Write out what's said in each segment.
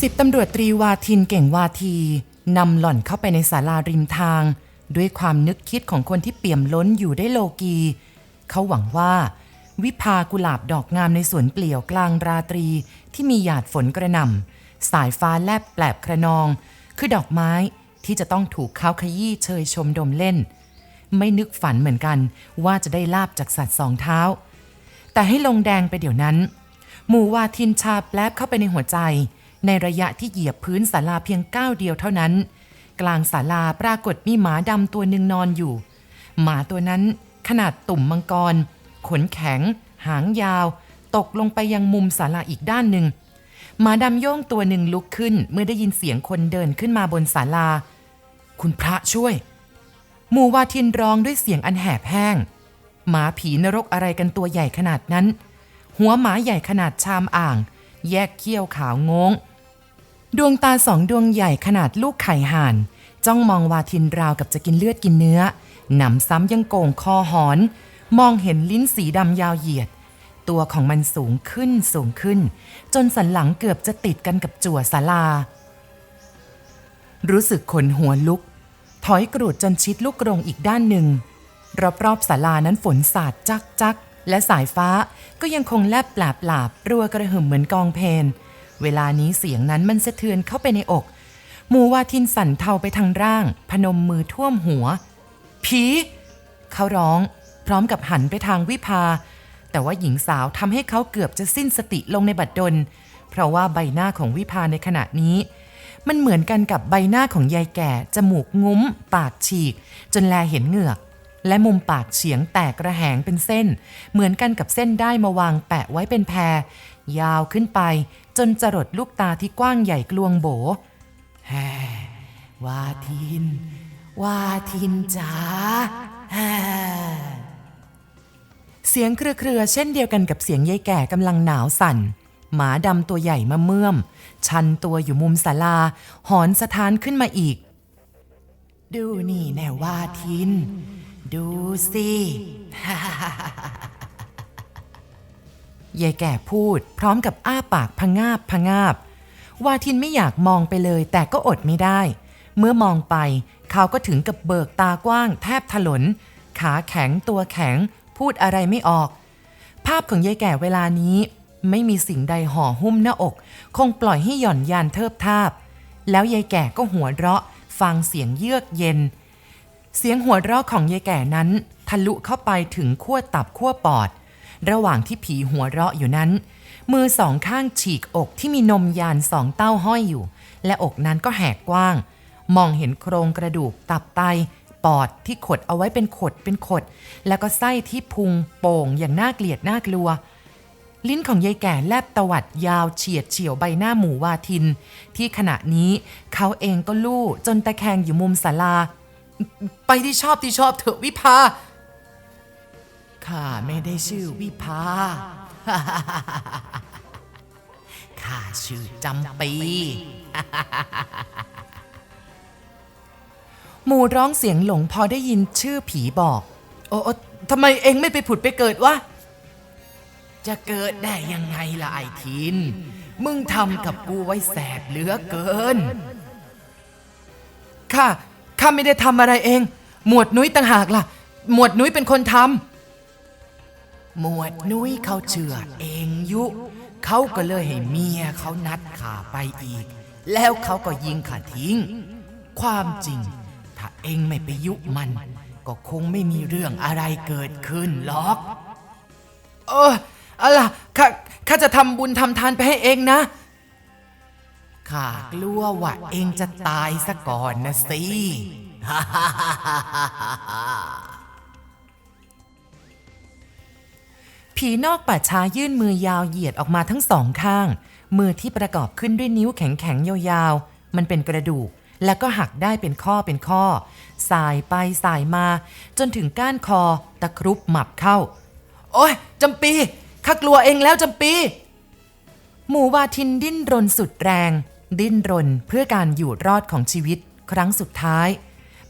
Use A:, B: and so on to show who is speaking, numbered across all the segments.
A: สิบตำรวจตรีวาทินเก่งวาทีนำหล่อนเข้าไปในศาลาริมทาง ด้วยความนึกคิดของคนที่เปี่ยมล้นอยู่ได้โลกี เขาหวังว่า วิภากุหลาบดอกงามในสวนเปลี่ยวกลางราตรีที่มีหยาดฝนกระหน่ำสายฟ้าแลบแปลบคระนอง คือดอกไม้ที่จะต้องถูกเขาขยี้เชยชมดมเล่น ไม่นึกฝันเหมือนกันว่าจะได้ลาบจากสัตว์สองเท้า แต่ให้ลงแดงไปเดี๋ยวนั้น หมู่วาทินชาแปลบเข้าไปในหัวใจ ในระยะที่เหยียบพื้นศาลาเพียงก้าวเดียวเท่านั้น กลางศาลาปรากฏมีหมาดำตัวหนึ่งนอนอยู่ หมาตัวนั้นขนาดตุ่มมังกร ขนแข็ง หางยาว ตกลงไปยังมุมศาลาอีกด้านหนึ่งหมาดำโย่งตัวหนึ่งลุกขึ้นเมื่อได้ยินเสียงคนเดินขึ้นมาบนศาลา คุณพระช่วย หมู่วาทินร้องด้วยเสียงอันแหบแห้ง หมาผีนรกอะไรกันตัวใหญ่ขนาดนั้น หัวหมาใหญ่ขนาดชามอ่าง แยกเขี้ยวขาวงง ดวงตาสองดวงใหญ่ขนาดลูกไข่ห่าน จ้องมองวาทินราวกับจะกินเลือดกินเนื้อ หนำซ้ำยังโก่งคอหอน มองเห็นลิ้นสีดำยาวเหยียด ตัวของมันสูงขึ้นสูงขึ้น จนสันหลังเกือบจะติดกันกับจั่วศาลา รู้สึกขนหัวลุก ถอยกรูดจนชิดลูกกรงอีกด้านหนึ่งรอบๆศาลานั้นฝนสาดจักจัก และสายฟ้าก็ยังคงแลบปลาบปลาบรัวกระหึ่มเหมือนกองเพลน เวลานี้เสียงนั้นมันสะเทือนเข้าไปในอกหมูวาทินสั่นเทาไปทางร่าง พนมมือท่วมหัว ผีเขาร้องพร้อมกับหันไปทางวิภา แต่ว่าหญิงสาวทำให้เขาเกือบจะสิ้นสติลงในบัดดล เพราะว่าใบหน้าของวิภาในขณะนี้ มันเหมือนกันกับใบหน้าของยายแก่ จมูกงุ้ม ปากฉีก จนแลเห็นเหงือก และมุมปากเฉียงแตกระแหงเป็นเส้น เหมือนกันกับเส้นได้มาวางแปะไว้เป็นแพร ยาวขึ้นไป จนจรดลูกตาที่กว้างใหญ่กลวงโบแฮ่วาทิน วาทินจ๋าแฮเสียงเครือๆเช่นเดียวกันกับเสียงยายแก่กำลังหนาวสั่น หมาดำตัวใหญ่มาเมื่อม ชันตัวอยู่มุมศาลา หอนสะท้านขึ้นมาอีก ดูนี่แน่วาทิน ดูสิ ยายแก่พูดพร้อมกับอ้าปากพงาบพงาบ วาทินไม่อยากมองไปเลยแต่ก็อดไม่ได้ เมื่อมองไป เขาก็ถึงกับเบิกตากว้างแทบถลน ขาแข็งตัวแข็ง พูดอะไรไม่ออก ภาพของยายแก่เวลานี้ ไม่มีสิ่งใดห่อหุ้มหน้าอก คงปล่อยให้หย่อนยานเทิบทาบ แล้วยายแก่ก็หัวเราะ ฟังเสียงเยือกเย็น เสียงหัวเราะของยายแก่นั้น ทะลุเข้าไปถึงขั้วตับขั้วปอด ระหว่างที่ผีหัวเราะอยู่นั้น มือสองข้างฉีกอกที่มีนมยานสองเต้าห้อยอยู่ และอกนั้นก็แหกกว้าง มองเห็นโครงกระดูกตับไตปอดที่ขดเอาไว้เป็นขดเป็นขด แล้วก็ไส้ที่พุงโป่งอย่างน่าเกลียดน่ากลัว ลิ้นของยายแก่แลบตวัดยาวเฉียดเฉียวใบหน้าหมูวาทิน ที่ขณะนี้เขาเองก็ลู่จนตะแคงอยู่มุมศาลา ไปที่ชอบที่ชอบเถอะวิภา ข้าไม่ได้ชื่อวิภา ข้าชื่อจำปี หมูร้องเสียงหลงพอได้ยินชื่อผีบอก โอ้โอ้ทำไมเองไม่ไปผุดไปเกิดวะ จะเกิดได้ยังไงล่ะไอทิน มึงทำกับกูไว้แสบเหลือเกินข้า ข้าไม่ได้ทำอะไรเอง หมวดนุ้ยต่างหากล่ะ หมวดนุ้ยเป็นคนทำหมวดนุ้ยเขาเชื่อเองยุ เขาก็เลยให้เมียเขานัดข่าไปอีก แล้วเขาก็ยิงข่าทิ้ง ความจริง ถ้าเองไม่ไปยุมัน ก็คงไม่มีเรื่องอะไรเกิดขึ้นหรอก เอออะไรข้าข้าจะทำบุญทำทานไปให้เองนะข้ากลัวว่าเองจะตายซะก่อนนะสิ ผีนอกป่าช้ายื่นมือยาวเหยียดออกมาทั้งสองข้าง มือที่ประกอบขึ้นด้วยนิ้วแข็งๆ ยาวๆ มันเป็นกระดูก แล้วก็หักได้เป็นข้อเป็นข้อ สายไปสายมา จนถึงก้านคอตะครุบหมับเข้า โอ้ยจำปีข้ากลัวเองแล้วจำปี หมูวาทินดิ้นรนสุดแรง ดิ้นรนเพื่อการอยู่รอดของชีวิตครั้งสุดท้าย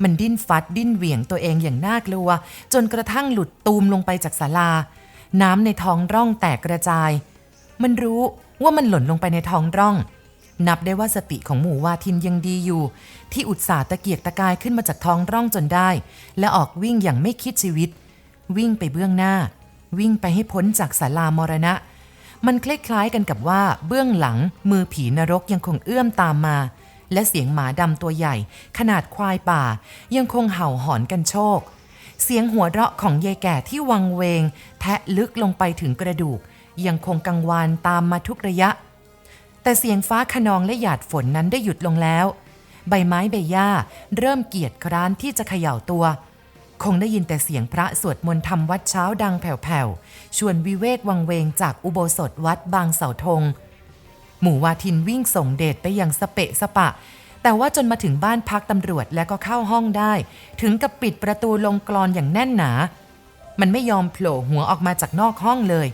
A: มันดิ้นฟัดดิ้นเหวี่ยงตัวเองอย่างน่ากลัว จนกระทั่งหลุดตูมลงไปจากศาลา น้ำในท้องร่องแตกกระจาย มันรู้ว่ามันหล่นลงไปในท้องร่อง นับได้ว่าสติของหมู่วาทินยังดีอยู่ ที่อุตส่าห์ตะเกียกตะกายขึ้นมาจากท้องร่องจนได้ และออกวิ่งอย่างไม่คิดชีวิต วิ่งไปเบื้องหน้า วิ่งไปให้พ้นจากศาลามรณะมันคล้ายๆกันกับว่าเบื้องหลังมือผีนรกยังคงเอื้อมตามมา และเสียงหมาดำตัวใหญ่ ขนาดควายป่า ยังคงเห่าหอนกันโชค เสียงหัวเราะของยายแก่ที่วังเวง แทะลึกลงไปถึงกระดูก ยังคงกังวานตามมาทุกระยะ แต่เสียงฟ้าขนองและหยาดฝนนั้นได้หยุดลงแล้ว ใบไม้ใบหญ้าเริ่มเกียดคร้านที่จะเขย่าตัวคงได้ยินแต่เสียงพระสวดมนต์ทำวัดเช้าดังแผ่วๆ ชวนวิเวกวังเวงจากอุโบสถวัดบางเสาธง หมู่วาทินวิ่งส่งเดชไปอย่างสเปะสปะ แต่ว่าจนมาถึงบ้านพักตำรวจแล้วก็เข้าห้องได้ ถึงกับปิดประตูลงกรอนอย่างแน่นหนา มันไม่ยอมโผล่หัวออกมาจากนอกห้องเลย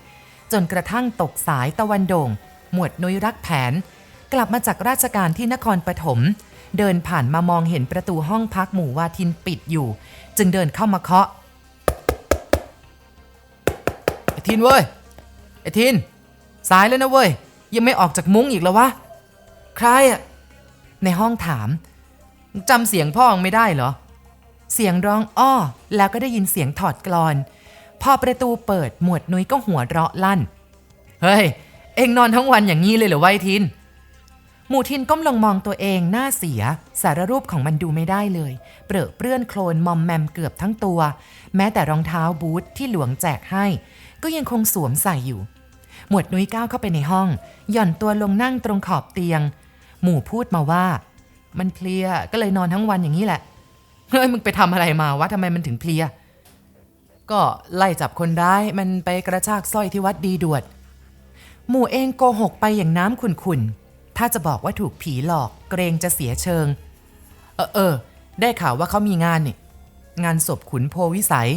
A: จนกระทั่งตกสายตะวันโด่ง หมวดนุยรักแผน กลับมาจากราชการที่นครปฐมเดินผ่านมามองเห็นประตูห้องพักหมู่วาทินปิดอยู่ จึงเดินเข้ามาเคาะไอทินเว้ยไอทิน สายแล้วนะเว้ย ยังไม่ออกจากมุ้งอีกแล้ววะ ใครอะในห้องถามจำเสียงพ่อไม่ได้เหรอ เสียงร้องอ้อ แล้วก็ได้ยินเสียงถอดกลอน พอประตูเปิดหมวดนุ้ยก็หัวเราะลั่น เฮ้ย เอ็งนอนทั้งวันอย่างนี้เลยเหรอวะไอ้ทิน หมู่ทินก้มลงมองตัวเองหน้าเสีย สารรูปของมันดูไม่ได้เลย เปรอะเปื้อนโคลนมอมแมมเกือบทั้งตัว แม้แต่รองเท้าบูทที่หลวงแจกให้ ก็ยังคงสวมใส่อยู่ หมวดนุ้ยก้าวเข้าไปในห้อง หย่อนตัวลงนั่งตรงขอบเตียง หมู่พูดมาว่า มันเพลียก็เลยนอนทั้งวันอย่างนี้แหละ เฮ้ยมึงไปทำอะไรมาวะทำไมมันถึงเพลีย ก็ไล่จับคนร้ายมันไปกระชากสร้อยที่วัดดีดวด หมู่เองโกหกไปอย่างน้ำขุ่นๆ ถ้าจะบอกว่าถูกผีหลอกเกรงจะเสียเชิง เออเออได้ข่าวว่าเขามีงานนี่งานศพขุนโพวิสัย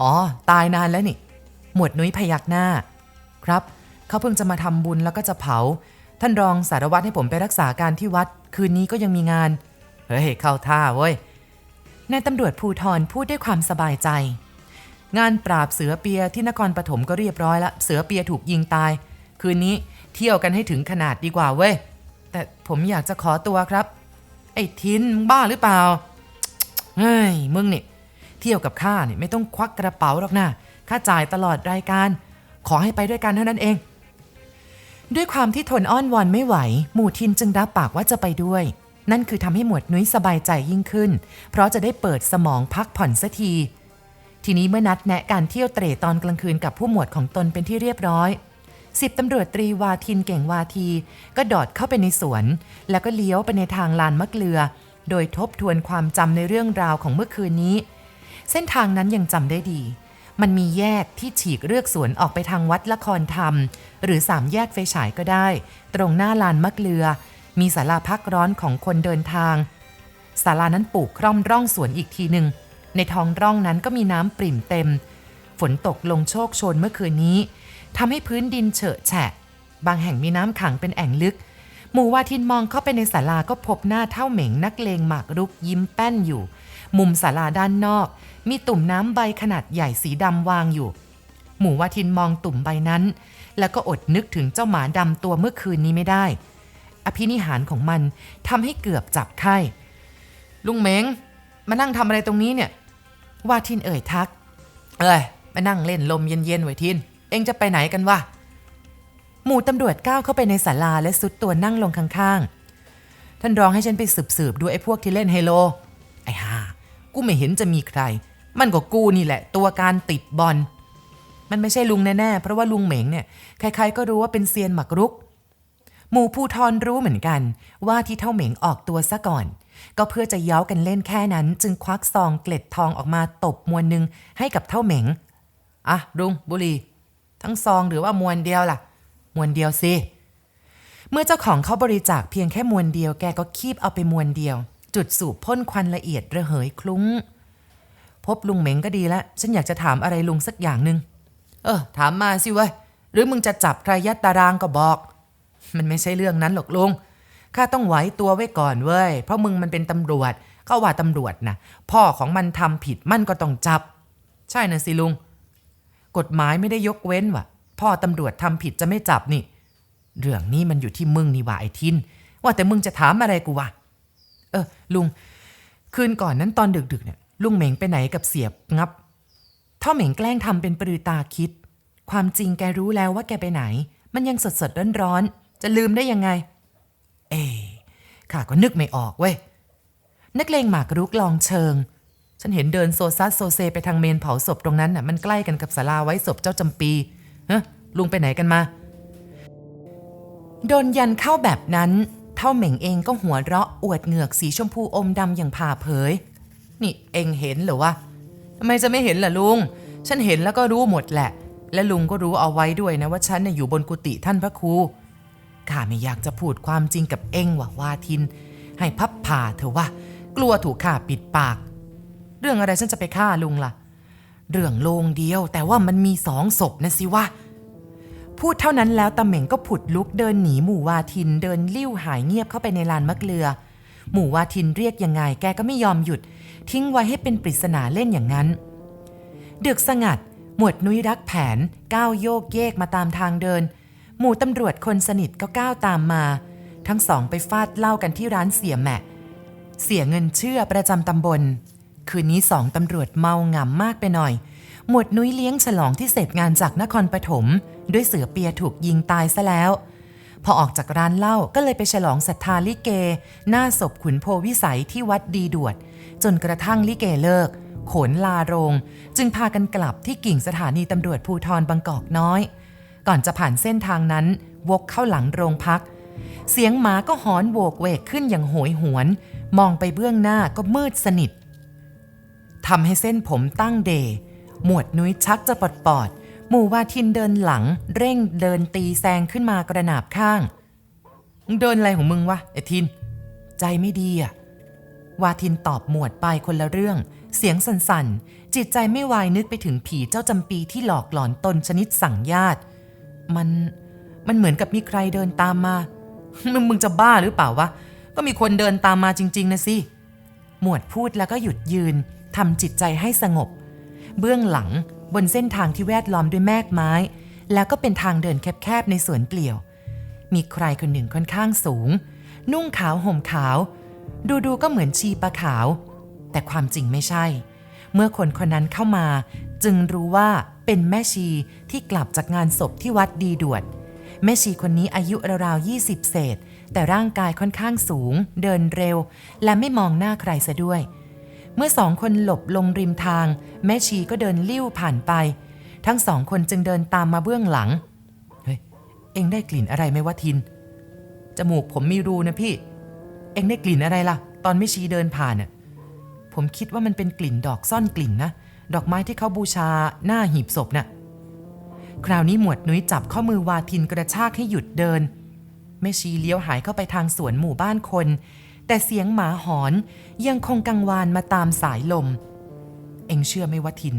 A: อ๋อ ตายนานแล้วนี่ หมวดนุ้ยพยักหน้า ครับ เขาเพิ่งจะมาทำบุญแล้วก็จะเผา ท่านรองสารวัตรให้ผมไปรักษาการที่วัด คืนนี้ก็ยังมีงาน เฮ้ย เข้าท่าเว้ย นายตำรวจภูทรพูดด้วยความสบายใจ งานปราบเสือเปียที่นครปฐมก็เรียบร้อยแล้วเสือเปียถูกยิงตาย คืนนี้เที่ยวกันให้ถึงขนาดดีกว่าเว้ย แต่ผมอยากจะขอตัวครับ ไอ้ทินบ้าหรือเปล่า เฮ้ย มึงนี่เที่ยวกับข้าเนี่ยไม่ต้องควักกระเป๋าหรอกนะข้าจ่ายตลอดรายการ ขอให้ไปด้วยกันเท่านั้นเอง ด้วยความที่ทนอ้อนวอนไม่ไหว หมู่ทินจึงรับปากว่าจะไปด้วย นั่นคือทำให้หมวดนุ้ยสบายใจยิ่งขึ้น เพราะจะได้เปิดสมองพักผ่อนสักที ทีนี้เมื่อนัดแนะการเที่ยวเตร่ตอนกลางคืนกับผู้หมวดของตนเป็นที่เรียบร้อยสิบตำรวจตรีวาทินเก่งวาที ก็ดอดเข้าไปในสวน แล้วก็เลี้ยวไปในทางลานมะเกลือ โดยทบทวนความจำในเรื่องราวของเมื่อคืนนี้ เส้นทางนั้นยังจำได้ดี มันมีแยกที่ฉีกเลือกสวนออกไปทางวัดละครธรรม หรือสามแยกไฟฉายก็ได้ ตรงหน้าลานมะเกลือ มีศาลาพักร้อนของคนเดินทางศาลานั้นปลูกคร่อมร่องสวนอีกทีหนึ่งในท้องร่องนั้นก็มีน้ำปริ่มเต็ม ฝนตกลงโชคโชนเมื่อคืนนี้ทำให้พื้นดินเฉอะแฉะ บางแห่งมีน้ำขังเป็นแอ่งลึก หมู่วาทินมองเข้าไปในศาลาก็พบหน้าเท่าเหม็งนักเลงหมากรุกยิ้มแป้นอยู่ มุมศาลาด้านนอก มีตุ่มน้ำใบขนาดใหญ่สีดำวางอยู่ หมู่วาทินมองตุ่มใบนั้น แล้วก็อดนึกถึงเจ้าหมาดำตัวเมื่อคืนนี้ไม่ได้ อภินิหารของมันทำให้เกือบจับไข้ลุงเมงมานั่งทำอะไรตรงนี้เนี่ยวาทินเอ่ยทัก เอ้ยมานั่งเล่นลมเย็นๆไว้ทิน เอ็งจะไปไหนกันวะหมู่ตำรวจก้าวเข้าไปในศาลาและสุดตัวนั่งลงข้างๆ ท่านรองให้ฉันไปสืบๆดูไอ้พวกที่เล่นไฮโล ไอ้ห่า กูไม่เห็นจะมีใคร มันก็กูนี่แหละ ตัวการติดบอล มันไม่ใช่ลุงแน่ๆ เพราะว่าลุงเหม็งเนี่ยใครๆก็รู้ว่าเป็นเซียนหมักรุก หมู่ภูทรรู้เหมือนกัน ว่าที่เท่าเหม็งออกตัวซะก่อน ก็เพื่อจะเย้ากันเล่นแค่นั้น จึงควักซองเกล็ดทองออกมาตบมวนหนึ่งให้กับเท่าเหม็งอะลุงบุรีทั้งซองหรือว่ามวนเดียวล่ะ มวนเดียวสิเมื่อเจ้าของเขาบริจาคเพียงแค่มวนเดียวแกก็คีบเอาไปมวนเดียว จุดสูบพ่นควันละเอียดระเหยคลุ้ง พบลุงเหม็งก็ดีแล้วฉันอยากจะถามอะไรลุงสักอย่างหนึ่งเออ ถามมาสิเว้ย หรือมึงจะจับใครยัดตารางก็บอก มันไม่ใช่เรื่องนั้นหรอกลุง ข้าต้องไหวตัวไว้ก่อนเว้ย เพราะมึงมันเป็นตำรวจ ก็ว่าตำรวจนะพ่อของมันทำผิดมันก็ต้องจับ ใช่นะสิลุง กฎหมายไม่ได้ยกเว้นว่ะ พ่อตำรวจทำผิดจะไม่จับนี่ เรื่องนี้มันอยู่ที่มึงนี่ว่าไอ้ทิน ว่าแต่มึงจะถามอะไรกูวะ เออลุง คืนก่อนนั้นตอนดึกๆเนี่ยลุงเหม่งไปไหนกับเสียบงับท่อเหม่งแกล้งทำเป็นปรือตาคิด ความจริงแกรู้แล้วว่าแกไปไหน มันยังสดสดร้อนร้อนจะลืมได้ยังไง เอข้าก็นึกไม่ออกเว้ยนักเลงหมากรุกลองเชิง ฉันเห็นเดินโซซัสโซเซไปทางเมนเผาศพตรงนั้นน่ะมันใกล้กันกับศาลาไว้ศพเจ้าจำปีฮะลุงไปไหนกันมา โดนยันเข้าแบบนั้น เท่าเหม่งเองก็หัวเราะอวดเหงือกสีชมพูอมดำอย่างผ่าเผย นี่เองเห็นเหรือวะทำไมจะไม่เห็นล่ะลุง ฉันเห็นแล้วก็รู้หมดแหละ และลุงก็รู้เอาไว้ด้วยนะว่าฉันน่ะอยู่บนกุฏิท่านพระครู ข้าไม่อยากจะพูดความจริงกับเองว่ะวาทิน ให้พับผ่าเถอะว่า กลัวถูกข้าปิดปาก เรื่องอะไรฉันจะไปฆ่าลุงล่ะ เรื่องโลงเดียวแต่ว่ามันมีสองศพนะสิวะ พูดเท่านั้นแล้วตาเหม่งก็ผุดลุกเดินหนีหมู่วาทินเดินลิ้วหายเงียบเข้าไปในลานมะเกลือ หมู่วาทินเรียกยังไงแกก็ไม่ยอมหยุด ทิ้งไว้ให้เป็นปริศนาเล่นอย่างนั้นดึกสงัด หมวดนุ้ยรักแผนก้าวโยกเยกมาตามทางเดิน หมู่ตำรวจคนสนิทก็ก้าวตามมา ทั้งสองไปฟาดเหล้ากันที่ร้านเสียแมะเสียเงินเชื่อประจำตำบล คืนนี้สองตำรวจเมาหงำมากไปหน่อย หมวดนุ้ยเลี้ยงฉลองที่เสร็จงานจากนครปฐม ด้วยเสือเปียถูกยิงตายซะแล้ว พอออกจากร้านเหล้าก็เลยไปฉลองศรัทธาลิเก หน้าศพขุนโพวิสัยที่วัดดีดวด จนกระทั่งลิเกเลิก โขนลาโรง จึงพากันกลับที่กิ่งสถานีตำรวจภูทรบางกอกน้อย ก่อนจะผ่านเส้นทางนั้น วกเข้าหลังโรงพัก เสียงหมาก็หอนโวกเวกขึ้นอย่างโหยหวน มองไปเบื้องหน้าก็มืดสนิททำให้เส้นผมตั้งเดหมวดนุ้ยชักจะปอดปอด หมู่วาทินเดินหลัง เร่งเดินตีแซงขึ้นมากระหนาบข้างเดินอะไรของมึงวะไอ้ทิน ใจไม่ดีอะวาทินตอบหมวดไปคนละเรื่อง เสียงสั่นๆ จิตใจไม่วายนึกไปถึงผีเจ้าจำปีที่หลอกหลอนตนชนิดสั่งญาติ มันมันเหมือนกับมีใครเดินตามมา มึงมึงจะบ้าหรือเปล่าวะ ก็มีคนเดินตามมาจริง ๆนะสิ หมวดพูดแล้วก็หยุดยืนทำจิตใจให้สงบ เบื้องหลัง บนเส้นทางที่แวดล้อมด้วยแมกไม้ แล้วก็เป็นทางเดินแคบๆในสวนเปลี่ยว มีใครคนหนึ่งค่อนข้างสูง นุ่งขาวห่มขาว ดูๆก็เหมือนชีปลาขาว แต่ความจริงไม่ใช่ เมื่อคนคนนั้นเข้ามา จึงรู้ว่าเป็นแม่ชีที่กลับจากงานศพที่วัดดีดวดแม่ชีคนนี้อายุราวๆ20 เศษ แต่ร่างกายค่อนข้างสูง เดินเร็ว และไม่มองหน้าใครซะด้วย เมื่อสองคนหลบลงริมทาง แม่ชีก็เดินลิ้วผ่านไป ทั้งสองคนจึงเดินตามมาเบื้องหลัง เฮ้ย เอ็งได้กลิ่นอะไรไหมวะทิน จมูกผมมีรูนะพี่ เอ็งได้กลิ่นอะไรล่ะ ตอนแม่ชีเดินผ่านน่ะ ผมคิดว่ามันเป็นกลิ่นดอกซ่อนกลิ่นนะ ดอกไม้ที่เขาบูชาหน้าหีบศพน่ะ คราวนี้หมวดนุ้ยจับข้อมือวาทินกระชากให้หยุดเดิน แม่ชีเลี้ยวหายเข้าไปทางสวนหมู่บ้านคน แต่เสียงหมาหอนยังคงกังวานมาตามสายลม เอ็งเชื่อไหมว่าทิน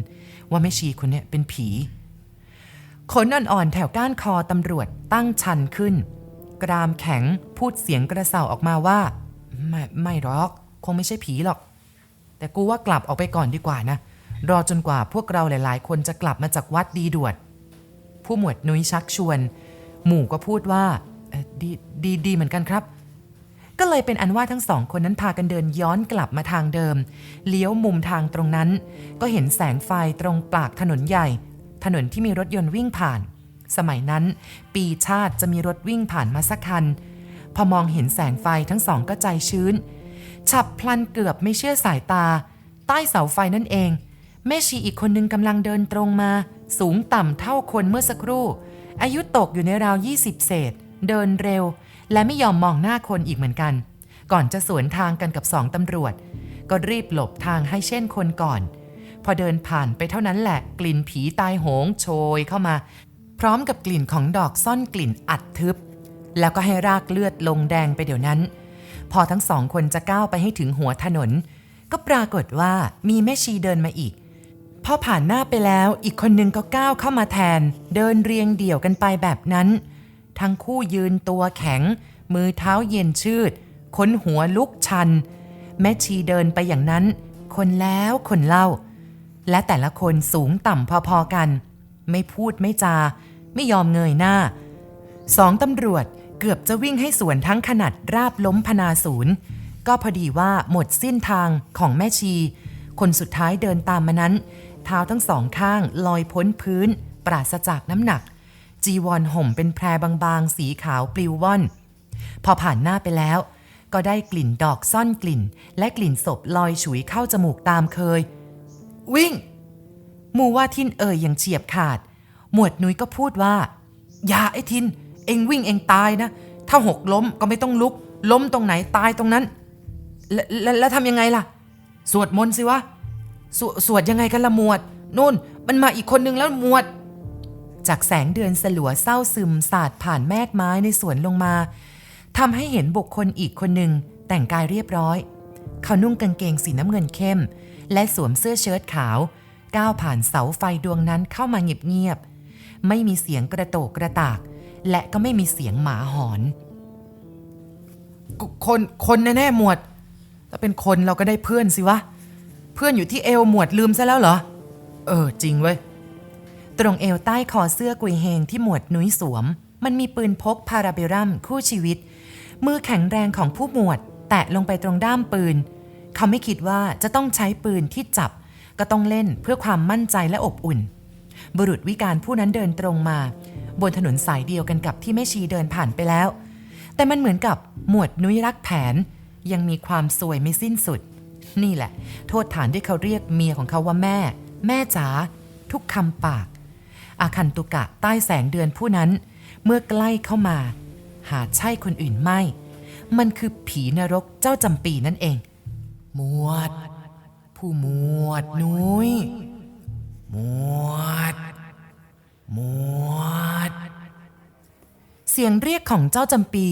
A: ว่าแม่ชีคนเนี้ยเป็นผีขนอ่อนๆแถวก้านคอตำรวจตั้งชันขึ้น กรามแข็งพูดเสียงกระเซาออกมาว่า ไม่ไม่หรอก คงไม่ใช่ผีหรอก แต่กูว่ากลับออกไปก่อนดีกว่านะ รอจนกว่าพวกเราหลายๆ คนจะกลับมาจากวัดดีดวดผู้หมวดนุ้ยชักชวน หมู่ก็พูดว่าดีดีดีเหมือนกันครับ ก็เลยเป็นอันว่าทั้งสองคนนั้นพากันเดินย้อนกลับมาทางเดิม เลี้ยวมุมทางตรงนั้น ก็เห็นแสงไฟตรงปากถนนใหญ่ ถนนที่มีรถยนต์วิ่งผ่าน สมัยนั้น ปีชาติจะมีรถวิ่งผ่านมาสักคัน พอมองเห็นแสงไฟทั้งสองก็ใจชื้น ฉับพลันเกือบไม่เชื่อสายตา ใต้เสาไฟนั่นเอง แม่ชีอีกคนนึงกำลังเดินตรงมา สูงต่ำเท่าคนเมื่อสักครู่ อายุตกอยู่ในราว20เศษ เดินเร็ว และไม่ยอมมองหน้าคนอีกเหมือนกัน ก่อนจะสวนทางกันกับสองตำรวจ ก็รีบหลบทางให้เช่นคนก่อน พอเดินผ่านไปเท่านั้นแหละ กลิ่นผีตายโหงโชยเข้ามา พร้อมกับกลิ่นของดอกซ่อนกลิ่นอัดทึบ แล้วก็ให้รากเลือดลงแดงไปเดี๋ยวนั้น พอทั้งสองคนจะก้าวไปให้ถึงหัวถนน ก็ปรากฏว่ามีแม่ชีเดินมาอีกพอผ่านหน้าไปแล้วอีกคนนึงก็ก้าวเข้ามาแทน เดินเรียงเดี่ยวกันไปแบบนั้น ทั้งคู่ยืนตัวแข็ง มือเท้าเย็นชืดค้นหัวลุกชัน แม่ชีเดินไปอย่างนั้น คนแล้วคนเล่า และแต่ละคนสูงต่ำพอๆกัน ไม่พูดไม่จา ไม่ยอมเงยหน้า สองตำรวจเกือบจะวิ่งให้สวนทั้งขนาดราบล้มพนาศูนย์ ก็พอดีว่าหมดสิ้นทางของแม่ชี คนสุดท้ายเดินตามมานั้น เท้าทั้งสองข้างลอยพ้นพื้น ปราศจากน้ำหนัก จีวรห่มเป็นแพรบางๆ สีขาวปลิวว่อน พอผ่านหน้าไปแล้ว ก็ได้กลิ่นดอกซ่อนกลิ่น และกลิ่นศพลอยฉุยเข้าจมูกตามเคย วิ่ง มูว่าทินเอ่ยอย่างเฉียบขาด หมวดนุ้ยก็พูดว่า อย่าไอ้ทิน เองวิ่งเองตายนะ ถ้าหกล้มก็ไม่ต้องลุก ล้มตรงไหนตายตรงนั้น แล้วทำยังไงล่ะ สวดมนต์สิวะสสวดยังไงกันละหมวดนู่น มันมาอีกคนนึงแล้วหมวด จากแสงเดือนสลัวเศร้าซึมสาดผ่านแมกไม้ในสวนลงมาทำให้เห็นบุคคลอีกคนหนึ่งแต่งกายเรียบร้อย เขานุ่งกางเกงสีน้ำเงินเข้ม และสวมเสื้อเชิ้ตขาว ก้าวผ่านเสาไฟดวงนั้นเข้ามาเงียบๆไม่มีเสียงกระโตกกระตาก และก็ไม่มีเสียงหมาหอน คนคนแน่ๆหมวด ถ้าเป็นคนเราก็ได้เพื่อนสิวะ เพื่อนอยู่ที่เอวหมวดลืมซะแล้วเหรอ เออจริงเว้ย ตรงเอวใต้คอเสื้อกุยเฮงที่หมวดนุ้ยสวม มันมีปืนพกพาราเบรัมคู่ชีวิต มือแข็งแรงของผู้หมวด แตะลงไปตรงด้ามปืน เขาไม่คิดว่าจะต้องใช้ปืนที่จับ ก็ต้องเล่นเพื่อความมั่นใจและอบอุ่น บุรุษวิการผู้นั้นเดินตรงมา บนถนนสายเดียวกันกับที่แม่ชีเดินผ่านไปแล้ว แต่มันเหมือนกับหมวดนุ้ยรักแผน ยังมีความสวยไม่สิ้นสุด นี่แหละ โทษฐานที่เขาเรียกเมียของเขาว่าแม่ แม่จ๋าทุกคำปาก อาคันตุกะใต้แสงเดือนผู้นั้น เมื่อใกล้เข้ามา หาใช่คนอื่นไม่ มันคือผีนรกเจ้าจำปีนั่นเองหมวด ผู้หมวดนุ้ยหมวดหมวด เสียงเรียกของเจ้าจำปี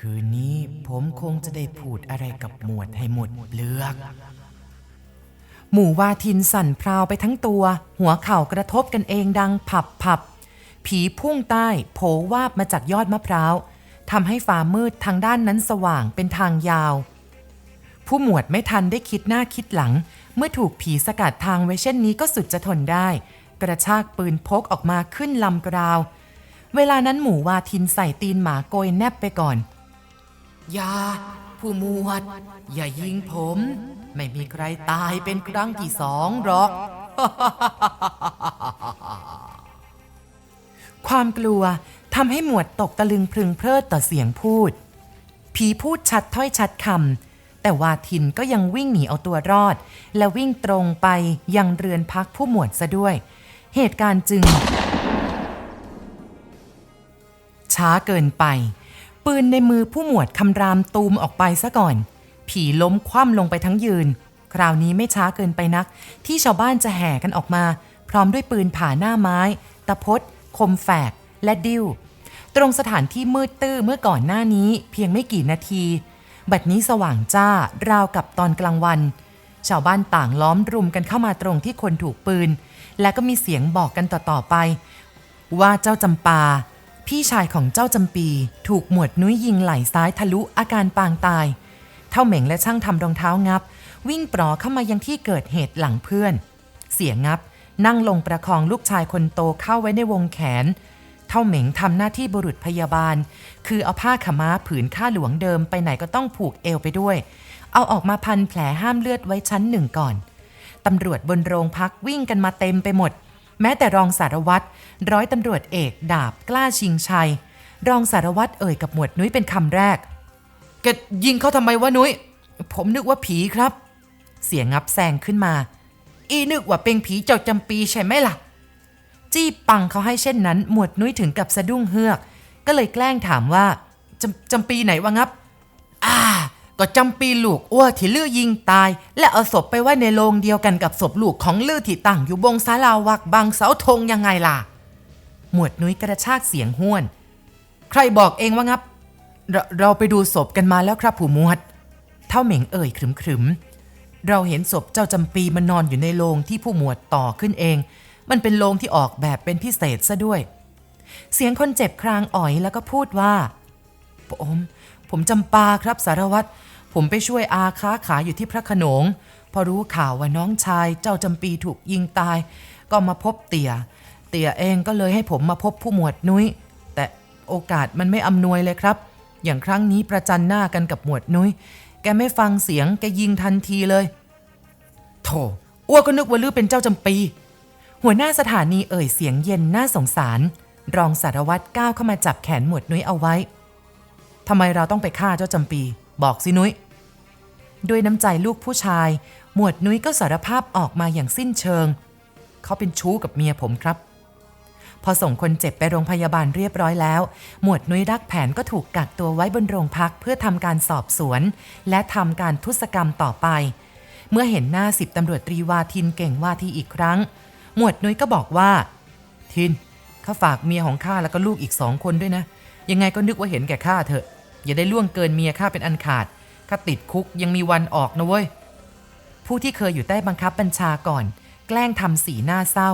A: คืนนี้ผมคงจะได้พูดอะไรกับหมวดให้หมดเลือก หมู่วาทินสั่นพราวไปทั้งตัว หัวเข่ากระทบกันเองดังผับผับผีพุ่งใต้โผวาบมาจากยอดมะพร้าวทำให้ฟ้ามืดทางด้านนั้นสว่างเป็นทางยาว ผู้หมวดไม่ทันได้คิดหน้าคิดหลัง เมื่อถูกผีสกัดทางไว้เช่นนี้ก็สุดจะทนได้ กระชากปืนพกออกมาขึ้นลำกราว เวลานั้นหมู่วาทินใส่ตีนหมาโกยแนบไปก่อนอย่า ผู้หมวด อย่ายิงผม ไม่มีใครตายเป็นครั้งที่สองหรอก ความกลัวทำให้หมวดตกตะลึงพรึงเพลิดต่อเสียงพูด ผีพูดชัดถ้อยชัดคำแต่วาทินก็ยังวิ่งหนีเอาตัวรอด และวิ่งตรงไปยังเรือนพักผู้หมวดซะด้วย เหตุการณ์จึง ช้าเกินไป ปืนในมือผู้หมวดคำรามตูมออกไปซะก่อน ผีล้มคว่ำลงไปทั้งยืน คราวนี้ไม่ช้าเกินไปนัก ที่ชาวบ้านจะแห่กันออกมา พร้อมด้วยปืนผ่าหน้าไม้ ตะพดคมแฝก และดิ้ว ตรงสถานที่มืดตื้อเมื่อก่อนหน้านี้ เพียงไม่กี่นาที บัดนี้สว่างจ้าราวกับตอนกลางวัน ชาวบ้านต่างล้อมรุมกันเข้ามาตรงที่คนถูกปืน และก็มีเสียงบอกกันต่อๆไป ว่าเจ้าจำปา พี่ชายของเจ้าจำปี ถูกหมวดนุ้ยยิงไหล่ซ้ายทะลุอาการปางตาย เท่าเหม่งและช่างทำรองเท้างับ วิ่งปลอเข้ามายังที่เกิดเหตุหลังเพื่อน เสียงับ นั่งลงประคองลูกชายคนโตเข้าไว้ในวงแขน เท่าเหม่งทำหน้าที่บุรุษพยาบาล คือเอาผ้าขม้าผืนข้าหลวงเดิมไปไหนก็ต้องผูกเอวไปด้วย เอาออกมาพันแผลห้ามเลือดไว้ชั้นหนึ่งก่อนตำรวจบนโรงพักวิ่งกันมาเต็มไปหมด แม้แต่รองสารวัตรร้อยตำรวจเอกดาบกล้าชิงชัย รองสารวัตรเอ่ยกับหมวดนุ้ยเป็นคำแรกแกยิงเขาทำไมวะนุ้ย ผมนึกว่าผีครับ เสียงงับแซงขึ้นมา อีนึกว่าเป็นผีเจ้าจำปีใช่ไหมล่ะ จี้ปังเขาให้เช่นนั้น หมวดนุ้ยถึงกับสะดุ้งเฮือก ก็เลยแกล้งถามว่าจำจำปีไหนวะงับ อ่า ก็จำปีลูกอ้วที่ลือยิงตาย และเอาศพไปไว้ในโรงเดียวกันกับศพลูกของลือที่ตั้งอยู่บงศาลาวักบางเสาธงยังไงล่ะ หมวดนุ้ยกระชากเสียงห้วน ใครบอกเองว่างับเราเราไปดูศพกันมาแล้วครับผู้หมวด เท่าเหม่งเอ่ยขรึมขรึมเราเห็นศพเจ้าจำปีมันนอนอยู่ในโรงที่ผู้หมวดต่อขึ้นเอง มันเป็นโรงที่ออกแบบเป็นพิเศษซะด้วย เสียงคนเจ็บครางอ่อยแล้วก็พูดว่าผม ผมจำปาครับสารวัตร ผมไปช่วยอาค้าขายอยู่ที่พระขนง พอรู้ข่าวว่าน้องชายเจ้าจำปีถูกยิงตาย ก็มาพบเตี่ย เตี่ยเองก็เลยให้ผมมาพบผู้หมวดนุ้ย แต่โอกาสมันไม่อำนวยเลยครับ อย่างครั้งนี้ประจันหน้ากันกับหมวดนุ้ย แกไม่ฟังเสียงแกยิงทันทีเลย โถอ้วก็นึกว่าลือเป็นเจ้าจำปี หัวหน้าสถานีเอ่ยเสียงเย็นน่าสงสาร รองสารวัตรก้าวเข้ามาจับแขนหมวดนุ้ยเอาไว้ ทำไมเราต้องไปฆ่าเจ้าจำปี บอกสินุ้ย ด้วยน้ำใจลูกผู้ชาย หมวดนุ้ยก็สารภาพออกมาอย่างสิ้นเชิง เขาเป็นชู้กับเมียผมครับ พอส่งคนเจ็บไปโรงพยาบาลเรียบร้อยแล้ว หมวดนุ้ยรักแผนก็ถูกกักตัวไว้บนโรงพักเพื่อทำการสอบสวน และทำการทุศกรรมต่อไป เมื่อเห็นหน้าสิบตำรวจตรีวาทินเก่งวาทีอีกครั้ง หมวดนุ้ยก็บอกว่า ทินข้าฝากเมียของข้าแล้วก็ลูกอีกสองคนด้วยนะ ยังไงก็นึกว่าเห็นแก่ข้าเถอะ อย่าได้ล่วงเกินเมียข้าเป็นอันขาดข้าติดคุกยังมีวันออกนะเว้ย ผู้ที่เคยอยู่ใต้บังคับบัญชาก่อน แกล้งทำสีหน้าเศร้า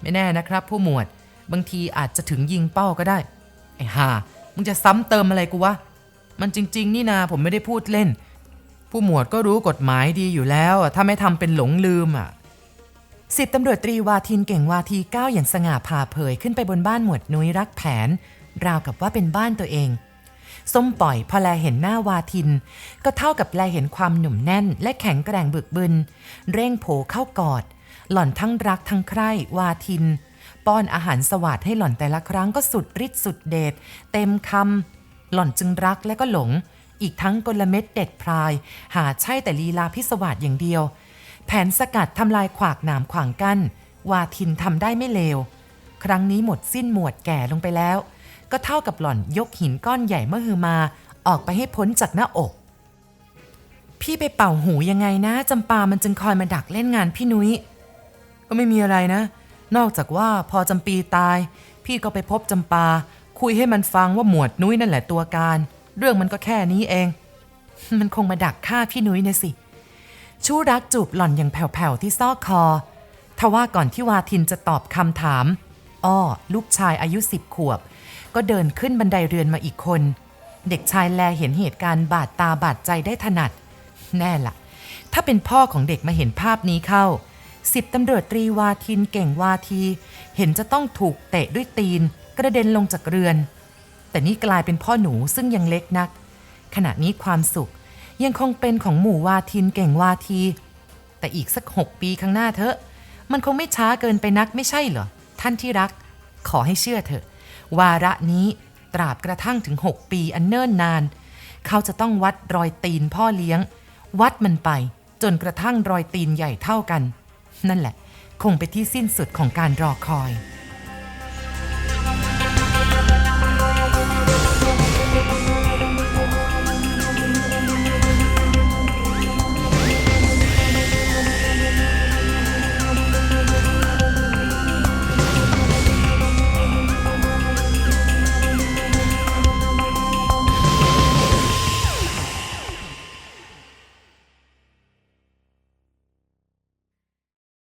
A: ไม่แน่นะครับ ผู้หมวด บางทีอาจจะถึงยิงเป้าก็ได้ ไอ้ห่ามึงจะซ้ำเติมอะไรกูวะ มันจริง ๆ นี่นาผมไม่ได้พูดเล่น ผู้หมวดก็รู้กฎหมายดีอยู่แล้ว ถ้าไม่ทำเป็นหลงลืมอะสิบตำรวจตรีวาทินเก่งวาทีก้าวอย่างสง่าผ่าเผยขึ้นไปบนบ้านหมวดนุ้ยรักแผน ราวกับว่าเป็นบ้านตัวเอง ส้มปล่อยพอแลเห็นหน้าวาทิน ก็เท่ากับแลเห็นความหนุ่มแน่น และแข็งแกร่งบึกบึน เร่งโผเข้ากอด หล่อนทั้งรักทั้งใคร่วาทิน ป้อนอาหารสวัสดให้หล่อนแต่ละครั้งก็สุดฤทธิ์สุดเดชเต็มคำหล่อนจึงรักและก็หลง อีกทั้งกลเม็ดเด็ดพราย หาใช่แต่ลีลาพิศวาสอย่างเดียว แผนสกัดทำลายขวากหนามขวางกั้นวาทินทำได้ไม่เลว ครั้งนี้หมดสิ้นหมวดแก่ลงไปแล้ว ก็เท่ากับหล่อนยกหินก้อนใหญ่เมื่อฮือมา ออกไปให้พ้นจากหน้าอก พี่ไปเป่าหูยังไงนะจำปามันจึงคอยมาดักเล่นงานพี่นุ้ยก็ไม่มีอะไรนะ นอกจากว่าพอจำปีตาย พี่ก็ไปพบจำปา คุยให้มันฟังว่าหมวดนุ้ยนั่นแหละตัวการ เรื่องมันก็แค่นี้เอง มันคงมาดักฆ่าพี่นุ้ยนะสิชู้รักจูบหล่อนอย่างแผ่วๆที่ซอกคอทว่าก่อนที่วาทินจะตอบคำถาม อ้อ ลูกชายอายุสิบขวบ ก็เดินขึ้นบันไดเรือนมาอีกคน เด็กชายแลเห็นเหตุการณ์บาดตาบาดใจได้ถนัด แน่ละ่ะ ถ้าเป็นพ่อของเด็กมาเห็นภาพนี้เข้าสิบตำรวจตรีวาทินเก่งวาที เห็นจะต้องถูกเตะด้วยตีน กระเด็นลงจากเรือน แต่นี่กลายเป็นพ่อหนูซึ่งยังเล็กนัก ขณะนี้ความสุขยังคงเป็นของหมู่วาทินเก่งวาที แต่อีกสักหกปีข้างหน้าเถอะ มันคงไม่ช้าเกินไปนักไม่ใช่เหรอ ท่านที่รัก ขอให้เชื่อเถอะ วาระนี้ตราบกระทั่งถึงหกปีอันเนิ่นนาน เขาจะต้องวัดรอยตีนพ่อเลี้ยง วัดมันไป จนกระทั่งรอยตีนใหญ่เท่ากัน นั่นแหละ คงเป็นที่สิ้นสุดของการรอคอย